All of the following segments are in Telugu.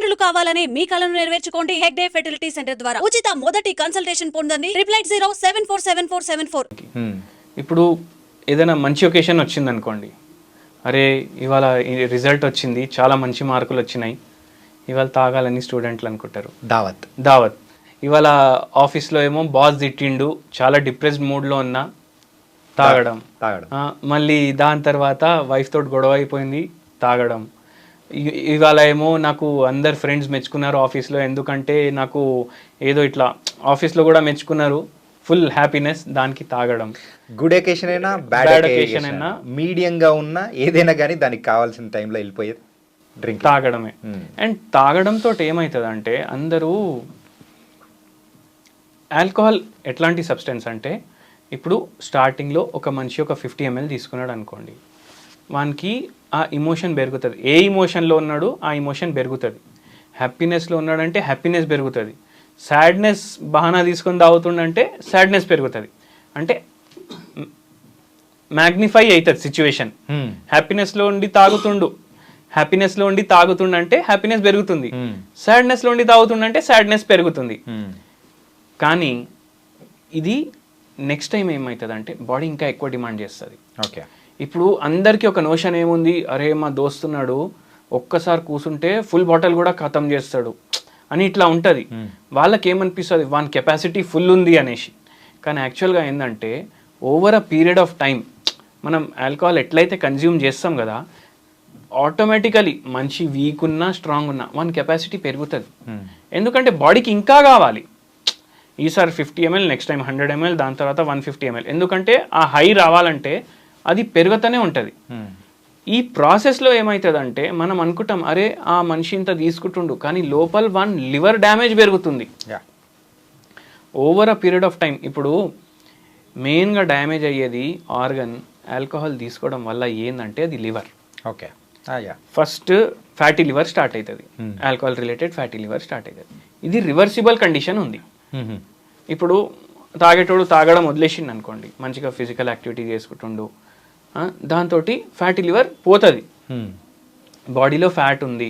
తల్లిదండ్రులు కావాలని మీ కలను నెరవేర్చుకోండి హెగ్డే ఫెర్టిలిటీ సెంటర్ ద్వారా. ఉచిత మొదటి కన్సల్టేషన్ పొందండి triple eight zero seven four seven four seven four. ఇప్పుడు ఏదైనా మంచి ఒకేషన్ వచ్చింది అనుకోండి అరే ఇవాళ రిజల్ట్ వచ్చింది చాలా మంచి మార్కులు వచ్చినాయి. ఇవాళ తాగాలని స్టూడెంట్లు అనుకుంటారు. దావత్. దావత్. ఇవాళ ఆఫీస్లో ఏమో బాస్ తిట్టిండు చాలా డిప్రెస్డ్ మూడ్లో ఉన్నా తాగడం. తాగడం. ఆ, మళ్ళీ దాని తర్వాత వైఫ్ తోటి గొడవ అయిపోయింది తాగడం. ఇవాళ ఏమో నాకు అందరు ఫ్రెండ్స్ మెచ్చుకున్నారు ఆఫీస్లో ఎందుకంటే నాకు ఏదో ఇట్లా ఆఫీస్లో కూడా మెచ్చుకున్నారు. ఫుల్ హ్యాపీనెస్ దానికి తాగడం. గుడ్ ఎకేషన్ అయినా బ్యాడ్ ఎకేషన్ అయినా. అయినా మీడియం గా ఉన్నా ఏదైనా కానీ దానికి కావాల్సిన టైంలో వెళ్ళిపోయేది. డ్రింక్ తాగడమే. Hmm. అండ్ తాగడంతో ఏమవుతుంది అంటే అందరూ ఆల్కహాల్ ఎట్లాంటి సబ్స్టెన్స్ అంటే ఇప్పుడు స్టార్టింగ్లో ఒక మనిషి ఒక ఫిఫ్టీ ఎంఎల్ తీసుకున్నాడు అనుకోండి. వానికి ఆ ఇమోషన్ పెరుగుతుంది. ఏ ఇమోషన్లో ఉన్నాడు ఆ ఇమోషన్ పెరుగుతుంది. హ్యాపీనెస్లో ఉన్నాడంటే హ్యాపీనెస్ పెరుగుతుంది. సాడ్నెస్ బహానా తీసుకొని తాగుతుండంటే సాడ్నెస్ పెరుగుతుంది. అంటే మ్యాగ్నిఫై అవుతుంది సిచ్యువేషన్ హ్యాపీనెస్లో ఉండి తాగుతుండు. హ్యాపీనెస్లో ఉండి తాగుతుండంటే హ్యాపీనెస్ పెరుగుతుంది. Hmm. సాడ్నెస్లో ఉండి తాగుతుండంటే సాడ్నెస్ పెరుగుతుంది. కానీ ఇది నెక్స్ట్ టైం ఏమవుతుంది అంటే బాడీ ఇంకా ఎక్కువ డిమాండ్ చేస్తుంది. ఓకే ఇప్పుడు అందరికీ ఒక నోషన్ ఏముంది? అరే మా దోస్తున్నాడు ఒక్కసారి కూసుంటే ఫుల్ బాటిల్ కూడా ఖతం చేస్తాడు అని ఇట్లా ఉంటుంది. వాళ్ళకి ఏమనిపిస్తుంది వాని కెపాసిటీ ఫుల్ ఉంది అనేసి. కానీ యాక్చువల్గా ఏంటంటే over a period of time మనం ఆల్కహాల్ ఎట్లయితే కన్జ్యూమ్ చేస్తాం కదా ఆటోమేటికలీ మంచి వీక్ ఉన్నా స్ట్రాంగ్ ఉన్నా వాని కెపాసిటీ పెరుగుతుంది. ఎందుకంటే బాడీకి ఇంకా కావాలి. ఈసారి fifty ML next time hundred ML దాని తర్వాత వన్ ఫిఫ్టీ ఎంఎల్ ఎందుకంటే ఆ హై రావాలంటే అది పెరుగుతూనే ఉంటుంది. ఈ ప్రాసెస్లో ఏమవుతుందంటే మనం అనుకుంటాం అరే ఆ మనిషి ఇంత తీసుకుంటుండు కానీ లోపల వన్ లివర్ డ్యామేజ్ పెరుగుతుంది. Yeah. Over a period of time ఇప్పుడు మెయిన్గా డ్యామేజ్ అయ్యేది ఆర్గన్ ఆల్కహాల్ తీసుకోవడం వల్ల ఏందంటే అది liver. Okay. Yeah. First fatty liver start అవుతుంది alcohol related fatty liver start అవుతుంది ఇది రివర్సిబుల్ కండిషన్ ఉంది. ఇప్పుడు తాగేటోడు తాగడం వదిలేసిండు అనుకోండి మంచిగా ఫిజికల్ యాక్టివిటీ చేసుకుంటుండు దాంతో ఫ్యాటీ లివర్ పోతుంది. బాడీలో ఫ్యాట్ ఉంది.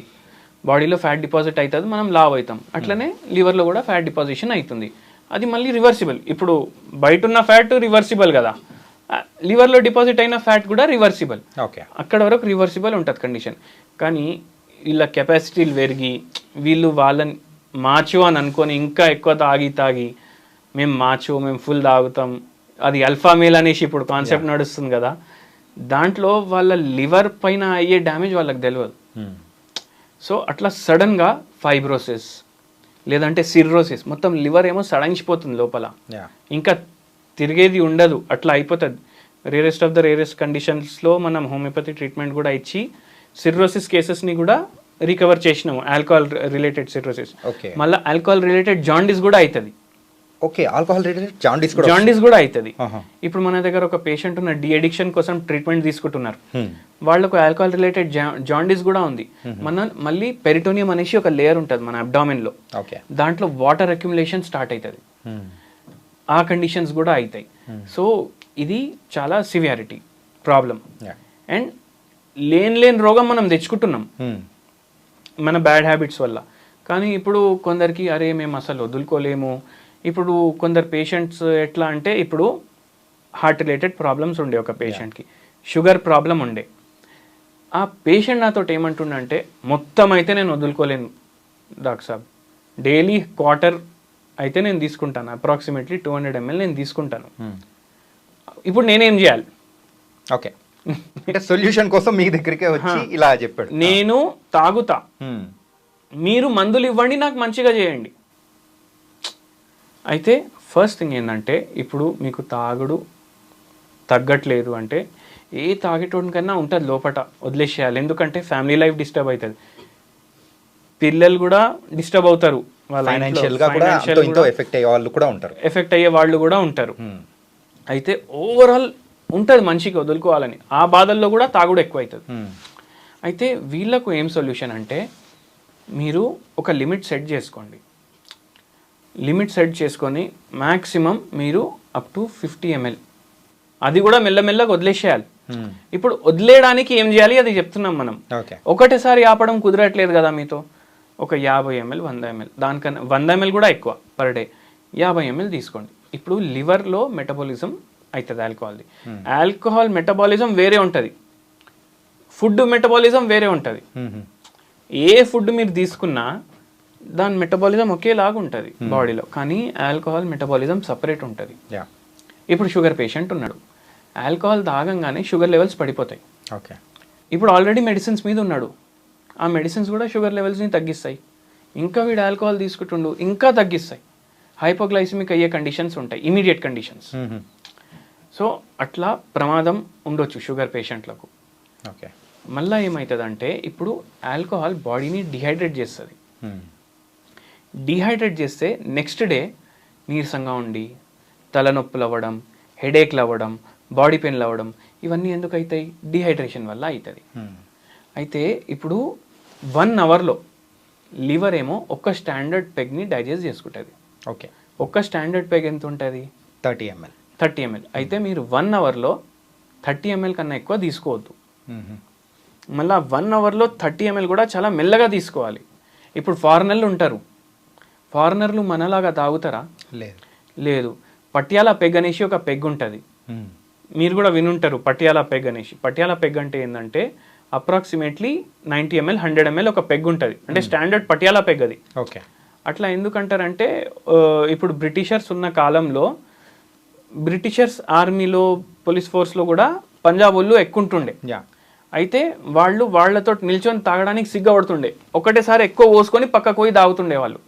బాడీలో ఫ్యాట్ డిపాజిట్ అవుతుంది మనం లావ్ అవుతాం అట్లనే లివర్లో కూడా ఫ్యాట్ డిపాజిషన్ అవుతుంది అది మళ్ళీ రివర్సిబుల్. ఇప్పుడు బయట ఉన్న ఫ్యాట్ రివర్సిబుల్ కదా. లివర్లో డిపాజిట్ అయిన ఫ్యాట్ కూడా రివర్సిబుల్. ఓకే. అక్కడ వరకు రివర్సిబుల్ ఉంటుంది కండిషన్. కానీ వీళ్ళ కెపాసిటీలు పెరిగి వీళ్ళు వాళ్ళని మార్చు అని అనుకొని ఇంకా ఎక్కువ తాగి తాగి మేము మార్చు మేము ఫుల్ తాగుతాం. అది అల్ఫా మేల్ అనేసి ఇప్పుడు కాన్సెప్ట్ నడుస్తుంది కదా. దాంట్లో వాళ్ళ లివర్ పైన అయ్యే డ్యామేజ్ వాళ్ళకి తెలియదు సో అట్లా సడన్గా ఫైబ్రోసిస్ లేదంటే సిర్రోసిస్ మొత్తం లివర్ ఏమో సడలించిపోతుంది లోపల. ఇంకా తిరిగేది ఉండదు అట్లా అయిపోతుంది. రేరెస్ట్ ఆఫ్ ద రేరెస్ట్ కండిషన్స్లో మనం హోమియోపతి ట్రీట్మెంట్ కూడా ఇచ్చి సిర్రోసిస్ కేసెస్ని కూడా రికవర్ చేసినాము ఆల్కహాల్ రిలేటెడ్ సిర్రోసిస్. ఓకే మళ్ళీ ఆల్కహాల్ రిలేటెడ్ జాండీస్ కూడా అవుతుంది ఓకే ఆల్కహాల్ రిలేటెడ్ జాండీస్ కూడా జాండీస్ కూడా అవుతుంది. ఇప్పుడు మన దగ్గర ఒక పేషెంట్ ఉన్న డి అడిక్షన్ కోసం ట్రీట్మెంట్ తీసుకుంటున్నారు. Hmm. వాళ్ళకు ఆల్కహాల్ రిలేటెడ్ జాండీస్ కూడా ఉంది. మన మళ్ళీ పెరిటోనియం అనేసి ఒక లేయర్ ఉంటుంది మన abdomen లో. దాంట్లో వాటర్ అక్యుములేషన్ స్టార్ట్ అవుతుంది ఆ కండిషన్స్ కూడా అవుతాయి సో ఇది చాలా సివియారిటీ ప్రాబ్లం అండ్ లేని లేని రోగం మనం తెచ్చుకుంటున్నాం. మన బ్యాడ్ హ్యాబిట్స్ వల్ల. కానీ ఇప్పుడు కొందరికి అరే మేము అసలు వదులుకోలేము. ఇప్పుడు కొందరు పేషెంట్స్ ఎట్లా అంటే ఇప్పుడు హార్ట్ రిలేటెడ్ ప్రాబ్లమ్స్ ఉండే ఒక పేషెంట్కి షుగర్ ప్రాబ్లం ఉండే. ఆ పేషెంట్ నాతో ఏమంటుండంటే మొత్తం అయితే నేను వదులుకోలేను డాక్టర్ సాబ్. డైలీ క్వార్టర్ అయితే నేను తీసుకుంటాను అప్రాక్సిమేట్లీ టూ హండ్రెడ్ ఎంఎల్ నేను తీసుకుంటాను. ఇప్పుడు నేనేం చేయాలి? ఓకే. అంటే సొల్యూషన్ కోసం మీ దగ్గరికే వచ్చి ఇలా చెప్పాడు. నేను తాగుతా. Hmm. మీరు మందులు ఇవ్వండి నాకు మంచిగా చేయండి. అయితే ఫస్ట్ థింగ్ ఏంటంటే ఇప్పుడు మీకు తాగుడు తగ్గట్లేదు అంటే ఏ తాగేటోడికన్నా ఉంటుంది లోపట వదిలేసేయాలి. ఎందుకంటే ఫ్యామిలీ లైఫ్ డిస్టర్బ్ అవుతుంది పిల్లలు కూడా డిస్టర్బ్ అవుతారు వాళ్ళ ఎఫెక్ట్ అయ్యే వాళ్ళు కూడా ఉంటారు. ఎఫెక్ట్ అయ్యే వాళ్ళు కూడా ఉంటారు. Hmm. అయితే ఓవరాల్ ఉంటుంది మనిషికి వదులుకోవాలని. ఆ బాధల్లో కూడా తాగుడు ఎక్కువ అవుతుంది Hmm. అయితే వీళ్ళకు ఏం సొల్యూషన్ అంటే మీరు ఒక లిమిట్ సెట్ చేసుకోండి. లిమిట్ సెట్ చేసుకొని మ్యాక్సిమం మీరు అప్ టు ఫిఫ్టీ ఎంఎల్ అది కూడా మెల్లమెల్లగా వదిలేసేయాలి. Hmm. ఇప్పుడు వదిలేయడానికి ఏం చేయాలి? అది చెప్తున్నాం మనం. ఒకటేసారి ఆపడం కుదరట్లేదు కదా మీతో? ఒక యాభై ఎంఎల్ వంద ఎంఎల్ దానికన్నా వంద ఎంఎల్ కూడా ఎక్కువ పర్ డే యాభై ఎంఎల్ తీసుకోండి. ఇప్పుడు లివర్లో మెటబాలిజం అవుతుంది ఆల్కహాల్ది ఆల్కహాల్ మెటబాలిజం వేరే ఉంటుంది. ఫుడ్ మెటబాలిజం వేరే ఉంటుంది. ఏ ఫుడ్ మీరు తీసుకున్నా దాని మెటబాలిజం ఒకేలాగా ఉంటుంది బాడీలో కానీ ఆల్కహాల్ మెటబాలిజం సపరేట్ ఉంటుంది. యా ఇప్పుడు షుగర్ పేషెంట్ ఉన్నాడు. ఆల్కహాల్ తాగంగానే షుగర్ లెవెల్స్ పడిపోతాయి. ఓకే ఇప్పుడు ఆల్రెడీ మెడిసిన్స్ మీద ఉన్నాడు. ఆ మెడిసిన్స్ కూడా షుగర్ లెవెల్స్ని తగ్గిస్తాయి. ఇంకా వీడు ఆల్కహాల్ తీసుకుంటుండు ఇంకా తగ్గిస్తాయి. హైపోగ్లైసిమిక్ అయ్యే కండిషన్స్ ఉంటాయి ఇమీడియట్ కండిషన్స్ సో అట్లా ప్రమాదం ఉండొచ్చు షుగర్ పేషెంట్లకు ఓకే మళ్ళీ ఏమవుతుందంటే ఇప్పుడు ఆల్కహాల్ బాడీని డిహైడ్రేట్ చేస్తుంది. డిహైడ్రేట్ చేస్తే నెక్స్ట్ డే నీరసంగా ఉండి తలనొప్పులు అవ్వడం హెడేక్లు అవ్వడం బాడీ పెయిన్లు అవ్వడం ఇవన్నీ ఎందుకు అవుతాయి? డిహైడ్రేషన్ వల్ల అవుతుంది. అయితే ఇప్పుడు వన్ అవర్లో లివర్ ఏమో ఒక స్టాండర్డ్ పెగ్ని డైజెస్ట్ చేసుకుంటుంది. ఓకే. ఒక్క స్టాండర్డ్ పెగ్ ఎంత ఉంటుంది? Thirty ML. Thirty ML. అయితే మీరు వన్ అవర్లో థర్టీ ఎంఎల్ కన్నా ఎక్కువ తీసుకోవద్దు. మళ్ళీ వన్ అవర్లో థర్టీ ఎంఎల్ కూడా చాలా మెల్లగా తీసుకోవాలి. ఇప్పుడు ఫారినర్లు ఉంటారు. ఫారినర్లు మనలాగా తాగుతారా? లేదు. లేదు. పటియాలా పెగ్ అనేసి ఒక పెగ్ ఉంటుంది. మీరు కూడా వినుంటారు పటియాలా పెగ్ అనేసి. పటియాలా పెగ్ అంటే ఏంటంటే approximately ninety ML hundred ML ఒక పెగ్ ఉంటుంది. అంటే స్టాండర్డ్ పటియాలా పెగ్ అది. ఓకే. అట్లా ఎందుకంటారంటే ఇప్పుడు బ్రిటిషర్స్ ఉన్న కాలంలో బ్రిటిషర్స్ ఆర్మీలో పోలీస్ ఫోర్స్లో కూడా పంజాబ్ వాళ్ళు ఎక్కుంటుండే. యా. అయితే వాళ్ళు వాళ్ళతో నిల్చొని తాగడానికి సిగ్గపడుతుండే ఒకటేసారి ఎక్కువ పోసుకొని పక్కకు పోయి తాగుతుండే వాళ్ళు.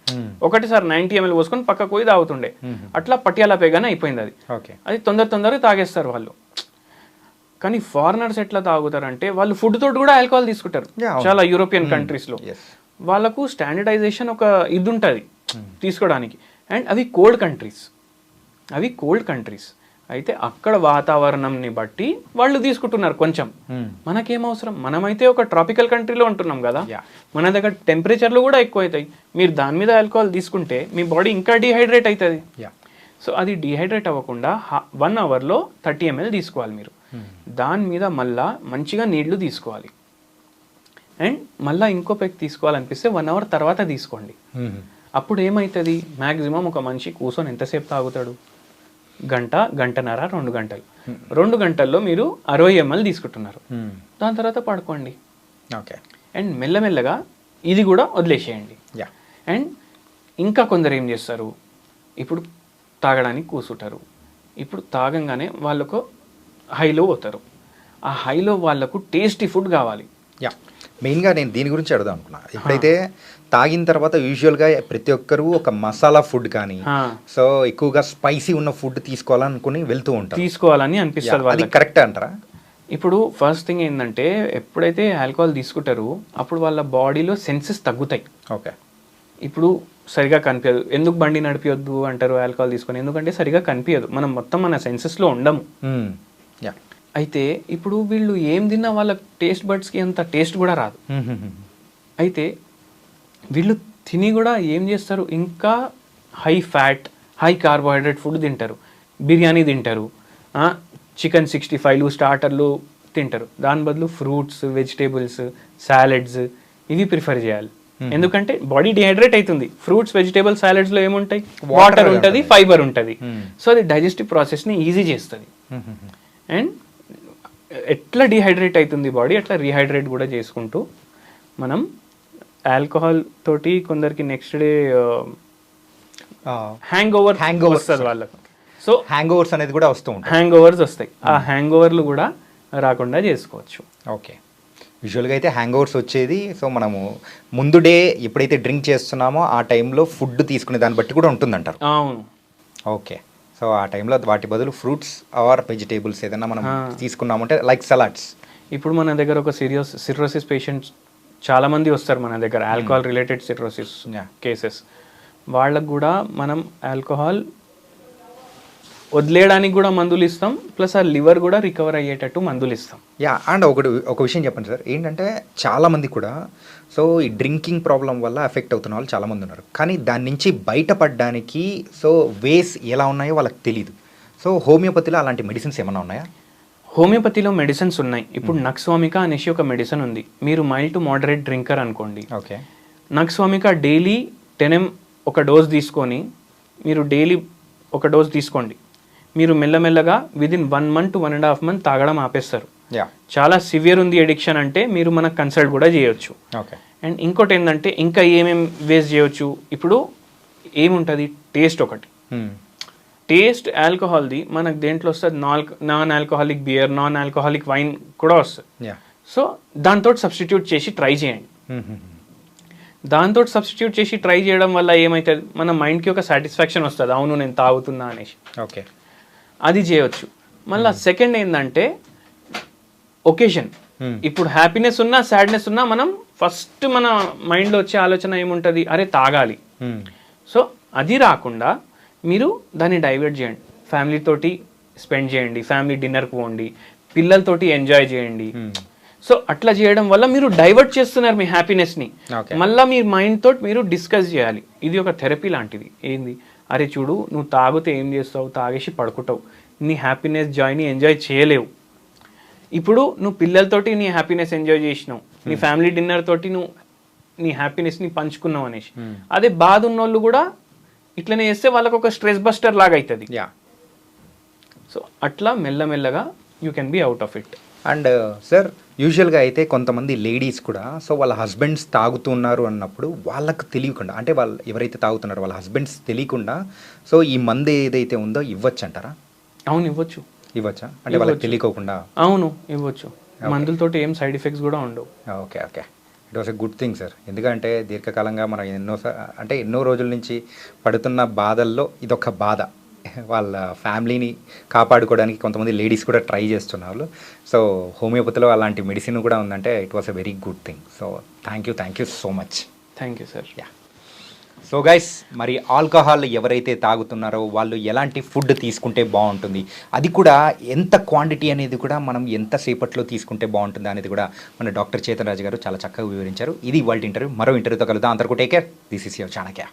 ఒకటేసారి నైంటీ ఎంఎల్ పోసుకొని పక్కకు పోయి తాగుతుండే. అట్లా పటియాలా పేగానే అయిపోయింది అది. ఓకే. అది తొందర తొందరగా తాగేస్తారు వాళ్ళు. కానీ ఫారినర్స్ ఎట్లా తాగుతారంటే వాళ్ళు ఫుడ్ తోటి కూడా ఆల్కహాల్ తీసుకుంటారు. చాలా యూరోపియన్ కంట్రీస్లో. వాళ్ళకు స్టాండర్డైజేషన్ ఒక ఇది ఉంటుంది తీసుకోవడానికి. అండ్ అవి కోల్డ్ కంట్రీస్. అవి కోల్డ్ కంట్రీస్. అయితే అక్కడ వాతావరణంని బట్టి వాళ్ళు తీసుకుంటున్నారు కొంచెం. మనకేం అవసరం మనమైతే ఒక ట్రాపికల్ కంట్రీలో ఉంటున్నాం కదా. మన దగ్గర టెంపరేచర్లు కూడా ఎక్కువ అవుతాయి మీరు దాని మీద ఆల్కహాల్ తీసుకుంటే మీ బాడీ ఇంకా డిహైడ్రేట్ అవుతుంది యా. సో అది డిహైడ్రేట్ అవ్వకుండా వన్ అవర్లో థర్టీ ఎంఎల్ తీసుకోవాలి మీరు. దాని మీద మళ్ళా మంచిగా నీళ్ళు తీసుకోవాలి. అండ్ మళ్ళీ ఇంకో పెక్ తీసుకోవాలనిపిస్తే వన్ అవర్ తర్వాత తీసుకోండి. అప్పుడు ఏమవుతుంది మ్యాక్సిమం ఒక మనిషి కూర్చొని ఎంతసేపు తాగుతాడు? గంట గంటన్నర రెండు గంటలు. రెండు గంటల్లో మీరు అరవై ఎంఎల్ తీసుకుంటున్నారు. దాని తర్వాత పడుకోండి. ఓకే. అండ్ మెల్లమెల్లగా ఇది కూడా వదిలేసేయండి. అండ్ ఇంకా కొందరు ఏం చేస్తారు? ఇప్పుడు తాగడానికి కూర్చుంటారు ఇప్పుడు తాగంగానే వాళ్ళకు హైలో పోతారు. ఆ హైలో వాళ్ళకు టేస్టీ ఫుడ్ కావాలి. యా. మెయిన్గా నేను దీని గురించి అడుగుదాం అనుకున్నా. ఎప్పుడైతే తాగిన తర్వాత యూజువల్గా ప్రతి ఒక్కరు ఒక మసాలా ఫుడ్ కానీ సో ఎక్కువగా స్పైసీ ఉన్న ఫుడ్ తీసుకోవాలనుకుని వెళ్తూ ఉంటారు. తీసుకోవాలని అనిపిస్తుంది అది వాళ్ళకి. కరెక్ట్ అంటారా? ఇప్పుడు ఫస్ట్ థింగ్ ఏంటంటే ఎప్పుడైతే ఆల్కహాల్ తీసుకుంటారో అప్పుడు వాళ్ళ బాడీలో సెన్సెస్ తగ్గుతాయి. ఓకే. ఇప్పుడు సరిగా కనిపించదు ఎందుకు బండి నడిపియొద్దు అంటారు ఆల్కహాల్ తీసుకొని? ఎందుకంటే సరిగా కనిపించదు మనం మొత్తం మన సెన్సెస్లో ఉండము. యా. అయితే ఇప్పుడు వీళ్ళు ఏం తిన్నా వాళ్ళ టేస్ట్ బడ్స్కి అంత టేస్ట్ కూడా రాదు. అయితే వీళ్ళు తిని కూడా ఏం చేస్తారు? ఇంకా high fat high carbohydrate food తింటారు. బిర్యానీ తింటారు. చికెన్ సిక్స్టీ ఫైవ్లు స్టార్టర్లు తింటారు. దాని బదులు ఫ్రూట్స్ వెజిటేబుల్స్ సాలెడ్స్ ఇవి ప్రిఫర్ చేయాలి. ఎందుకంటే బాడీ డిహైడ్రేట్ అవుతుంది ఫ్రూట్స్ వెజిటేబుల్ సాలెడ్స్లో ఏముంటాయి? Water వాటర్ ఉంటుంది. ఫైబర్ ఉంటుంది. సో అది డైజెస్టివ్ ప్రాసెస్ని ఈజీ చేస్తుంది. అండ్ ఎట్లా డిహైడ్రేట్ అవుతుంది బాడీ అట్లా రీహైడ్రేట్ కూడా చేసుకుంటూ మనం ఆల్కహాల్ తోటి కొందరికి next day hangover Hangovers. వస్తుంది వాళ్ళకు. సో హ్యాంగ్ ఓవర్స్ అనేది కూడా వస్తూ ఉంటాయి. హ్యాంగ్ ఓవర్స్ వస్తాయి. ఆ హ్యాంగ్ ఓవర్లు కూడా రాకుండా చేసుకోవచ్చు. ఓకే యూజువల్గా అయితే హ్యాంగ్ ఓవర్స్ వచ్చేది. సో మనము ముందు డే ఎప్పుడైతే డ్రింక్ చేస్తున్నామో ఆ టైంలో ఫుడ్ తీసుకునే దాన్ని బట్టి కూడా ఉంటుందంటారు. అవును. ఓకే సో ఆ టైంలో వాటి బదులు ఫ్రూట్స్ ఆర్ వెజిటేబుల్స్ ఏదైనా మనం. తీసుకున్నామంటే లైక్ సలాడ్స్ ఇప్పుడు మన దగ్గర ఒక సీరియస్ సిర్రోసిస్ పేషెంట్స్ చాలా మంది వస్తారు మన దగ్గర alcohol related cirrhosis Yeah. Cases వాళ్ళకు కూడా మనం ఆల్కహాల్ వదిలేయడానికి కూడా మందులు ఇస్తాం. ప్లస్ ఆ లివర్ కూడా రికవర్ అయ్యేటట్టు మందులు ఇస్తాం. యా అండ్ ఒకటి ఒక విషయం చెప్పండి సార్. ఏంటంటే చాలామంది కూడా సో ఈ డ్రింకింగ్ ప్రాబ్లం వల్ల ఎఫెక్ట్ అవుతున్న వాళ్ళు చాలామంది ఉన్నారు. కానీ దాని నుంచి బయటపడడానికి సో వేస్ ఎలా ఉన్నాయో వాళ్ళకి తెలియదు సో హోమియోపతిలో అలాంటి మెడిసిన్స్ ఏమైనా ఉన్నాయా? హోమియోపతిలో మెడిసిన్స్ ఉన్నాయి. ఇప్పుడు నక్స్వామిక అనేసి ఒక మెడిసిన్ ఉంది. మీరు మైల్డ్ టు మోడరేట్ డ్రింకర్ అనుకోండి. Okay. Nux vomica daily ten M ఒక డోస్ తీసుకొని మీరు డైలీ ఒక డోస్ తీసుకోండి. మీరు మెల్లమెల్లగా within one month one and half month తాగడం ఆపేస్తారు. యా చాలా సివియర్ ఉంది ఎడిక్షన్ అంటే మీరు మనకు కన్సల్ట్ కూడా చేయొచ్చు. ఓకే అండ్ ఇంకోటి ఏంటంటే ఇంకా ఏమేం వేస్ట్ చేయొచ్చు? ఇప్పుడు ఏముంటుంది? టేస్ట్ ఒకటి. టేస్ట్ ఆల్కహాల్ది మనకు దేంట్లో వస్తుంది? నాల్ non alcoholic beer non alcoholic wine కూడా వస్తుంది. యా సో దాంతో సబ్స్టిట్యూట్ చేసి ట్రై చేయండి. దాంతో సబ్స్టిట్యూట్ చేసి ట్రై చేయడం వల్ల ఏమవుతుంది మన మైండ్కి ఒక సాటిస్ఫాక్షన్ వస్తుంది. అవును నేను తాగుతున్నా అనేసి. ఓకే అది చేయొచ్చు. మళ్ళీ సెకండ్ ఏంటంటే ఒకేషన్ Hmm. ఇప్పుడు హ్యాపీనెస్ ఉన్నా సాడ్నెస్ ఉన్నా మనం ఫస్ట్ మన మైండ్లో వచ్చే ఆలోచన ఏముంటుంది? అరే తాగాలి. సో అది రాకుండా మీరు దాన్ని డైవర్ట్ చేయండి. ఫ్యామిలీ తోటి స్పెండ్ చేయండి. ఫ్యామిలీ డిన్నర్కి పోండి. పిల్లలతోటి ఎంజాయ్ చేయండి. సో అట్లా చేయడం వల్ల మీరు డైవర్ట్ చేస్తున్నారు మీ హ్యాపీనెస్ని. మళ్ళీ మీ మైండ్ తోటి మీరు డిస్కస్ చేయాలి. ఇది ఒక థెరపీ లాంటిది. ఏంది? అరే చూడు నువ్వు తాగితే ఏం చేస్తావు? తాగేసి పడుకుంటావు. నీ హ్యాపీనెస్ జాయ్ని ఎంజాయ్ చేయలేవు. ఇప్పుడు నువ్వు పిల్లలతోటి నీ హ్యాపీనెస్ ఎంజాయ్ చేసినావు. నీ ఫ్యామిలీ డిన్నర్ తోటి నువ్వు నీ హ్యాపీనెస్ని పంచుకున్నావు అనేసి. అదే బాధ ఉన్నోళ్ళు కూడా ఇట్లనే చేస్తే వాళ్ళకి ఒక స్ట్రెస్ బస్టర్ లాగా అవుతుంది యా సో అట్లా మెల్లమెల్లగా you can be out of it and sir యూజువల్గా అయితే కొంతమంది లేడీస్ కూడా సో వాళ్ళ హస్బెండ్స్ తాగుతున్నారు అన్నప్పుడు వాళ్ళకు తెలియకుండా అంటే వాళ్ళు ఎవరైతే తాగుతున్నారో వాళ్ళ హస్బెండ్స్ తెలియకుండా సో ఈ మందు ఏదైతే ఉందో ఇవ్వచ్చు అంటారా అవును ఇవ్వచ్చు. ఇవ్వచ్చా? అంటే వాళ్ళకి తెలియకోకుండా? అవును ఇవ్వచ్చు. మందులతోటి ఏం సైడ్ ఎఫెక్ట్స్ కూడా ఉండవు. Okay okay. It was a good thing sir ఎందుకంటే దీర్ఘకాలంగా మనం ఎన్నో అంటే ఎన్నో రోజుల నుంచి పడుతున్న బాధల్లో ఇదొక బాధ. వాళ్ళ ఫ్యామిలీని కాపాడుకోవడానికి కొంతమంది లేడీస్ కూడా ట్రై చేస్తున్నారు. సో హోమియోపతిలో అలాంటి మెడిసిన్ కూడా ఉందంటే it was a very good thing so thank you thank you so much thank you sir yeah so guys మరి ఆల్కహాల్ ఎవరైతే తాగుతున్నారో వాళ్ళు ఎలాంటి ఫుడ్ తీసుకుంటే బాగుంటుంది? అది కూడా ఎంత క్వాంటిటీ అనేది కూడా మనం ఎంత సేపట్లో తీసుకుంటే బాగుంటుంది అనేది కూడా మన డాక్టర్ చేతన్ రాజు గారు చాలా చక్కగా వివరించారు. ఇది వాళ్ళ ఇంటర్వ్యూ. మరో ఇంటర్వ్యూతో కలుద్దాం. అందరికీ take care this is your Chanakya